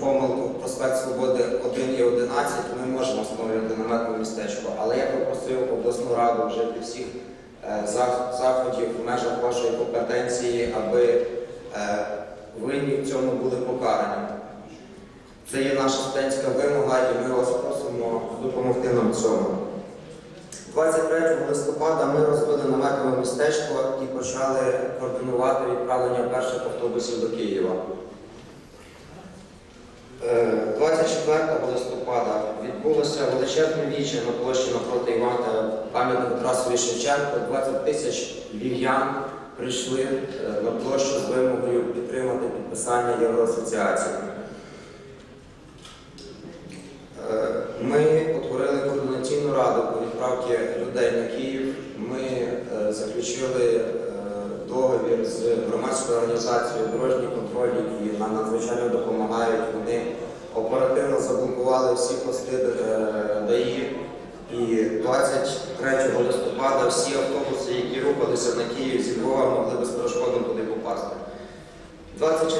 помилку проспект Свободи 1 і 11 ми можемо встановлювати наметне містечко, але я попросив обласну раду вжити всіх е, заходів в межах вашої компетенції, аби е, винні в цьому були покарані. Це є наша студентська вимога, і ми вас просимо допомогти нам в цьому. 23 листопада ми розбили наметове містечко і почали координувати відправлення перших автобусів до Києва. Е, 24 листопада відбулося величезне віче на площі напроти Івана пам'ятника Тарасові Шевченко. 20 тисяч львів'ян прийшли е, на площу з вимогою підтримати підписання Євроасоціації. Е, Ми утворили координаційну раду по відправці людей на Київ. Ми е, заключили договір з громадською організацією Дорожній контроль, які нам надзвичайно допомагають. Вони всі пости е, ДАІ. І 23 листопада всі автобуси, які рухалися на Київ зі Львова, могли безперешкодно туди попасти. 24